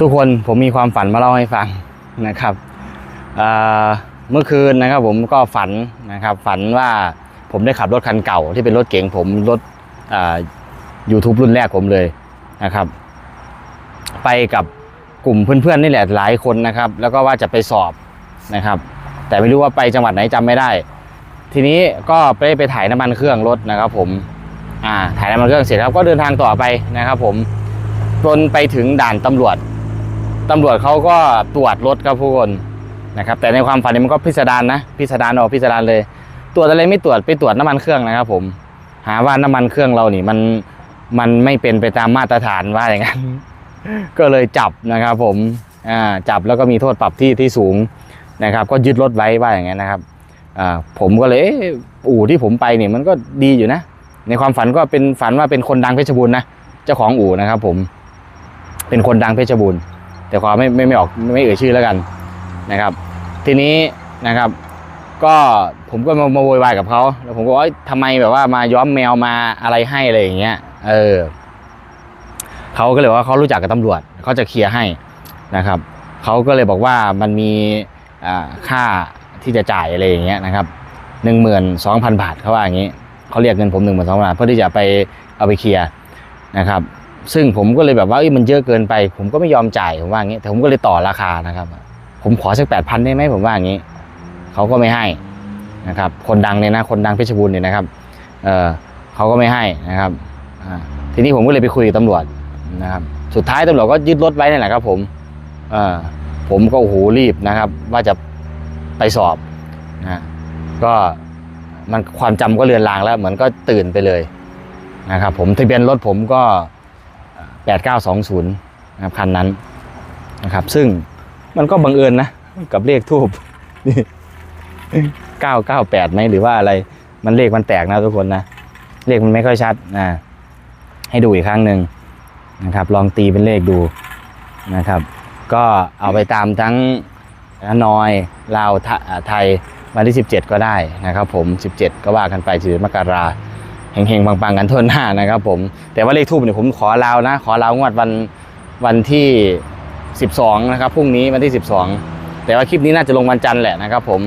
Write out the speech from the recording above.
ทุกคนผมมีความฝันมาเล่าให้ฟังนะครับเมื่อคืนนะครับผมก็ฝันนะครับฝันว่าผมได้ขับรถคันเก่าที่เป็นรถเก๋งผมรถยูทูบรุ่นแรกผมเลยนะครับ ไปกับกลุ่มเพื่อนๆนี่แหละหลายคนนะครับ แล้วก็ว่าจะไปสอบนะครับ แต่ไม่รู้ว่าไปจังหวัดไหนจำไม่ได้ ทีนี้ก็ไปไปถ่ายน้ำมันเครื่องรถนะครับผมอ่าถ่ายน้ำมันเครื่องเสร็จครับก็เดินทางต่อไปนะครับ ผมจนไปถึงด่านตำรวจ ตำรวจเขาก็ตรวจรถครับผู้คนนะครับ แต่ในความฝันนี้มันก็พิสดารนะ พิสดารออกพิสดารเลย ตรวจอะไรไม่ตรวจไปตรวจน้ำมันเครื่องนะครับ ผม หาว่าน้ำมันเครื่องเรานี่มันมันไม่เป็นไปตามมาตรฐานว่าอย่างนั้น ก็เลยจับนะครับ ผมอ่าจับแล้วก็มีโทษปรับที่ที่สูงนะครับ ก็ยึดรถไว้ว่าอย่างนั้นนะครับอ่าผมก็เลยอู่ที่ผมไปเนี่ยมันก็ดีอยู่นะ ในความฝันก็เป็นฝันว่าเป็นคนดังเพชรบูรณ์นะเจ้าของอู่นะครับ ผม เป็นคนดังเพชรบูรณ์ แต่ขอไม่ไม่ไม่ออกไม่เอ่ยชื่อแล้วกันนะครับ ทีนี้นะครับ ก็ผมก็มามาโวยวายกับเขาแล้วผมก็ว่าทำไมแบบว่ามาย้อมแมวมาอะไรให้อะไรอย่างเงี้ยเออเขาก็เลยว่าเขารู้จักกับตำรวจเขาจะเคลียร์ให้นะครับเขาก็เลยบอกว่ามันมีค่าที่จะจ่ายอะไรอย่างเงี้ยนะครับหนึ่งหมื่นสองพันบาทเขาว่าอย่างงี้เขาเรียกเงินผมหนึ่งหมื่นสองพันบาทเพื่อที่จะไปเอาไปเคลียร์นะครับ ซึ่งผมก็เลยแบบว่ามันเยอะเกินไป ผมก็ไม่ยอมจ่ายผมว่าอย่างงี้แต่ผมก็เลยต่อราคานะครับ ผมขอสักแปดพันได้ไหมผมว่าอย่างงี้เขาก็ไม่ให้นะครับ คนดังเนี่ยนะคนดังเพชรบูรณ์เนี่ยนะครับเออเขาก็ไม่ให้นะครับทีนี้ผมก็เลยไปคุยกับตำรวจนะครับ สุดท้ายตำรวจก็ยึดรถไว้นี่แหละครับ ผมเออผมก็โอ้โหรีบนะครับ ว่าจะไปสอบนะก็มันความจำก็เลือนลางแล้ว เหมือนก็ตื่นไปเลยนะครับ ผมทะเบียนรถผมก็ 8920นะครับคันนั้นนะครับ ซึ่งมันก็บังเอิญนะ กับเลขทูบนี่998ไหมหรือว่าอะไรมันเลขมันแตกนะทุกคนนะเลขมันไม่ค่อยชัดนะให้ดูอีกครั้งหนึ่งนะครับ ลองตีเป็นเลขดูนะครับ ก็เอาไปตามทั้งนอยลาวไทไทยวันที่ 17 ก็ได้นะครับผม 17 ก็ว่ากันไปสิมกรา แห่งๆปังๆกันทั่วหน้านะครับผมแต่ว่าเลขทูบเนี่ยผมขอลาวนะ ขอลาวงวดวันวันที่ 12 นะครับพรุ่งนี้วันที่ 12 แต่ว่าคลิปนี้น่าจะลงวันจันทร์แหละนะครับผม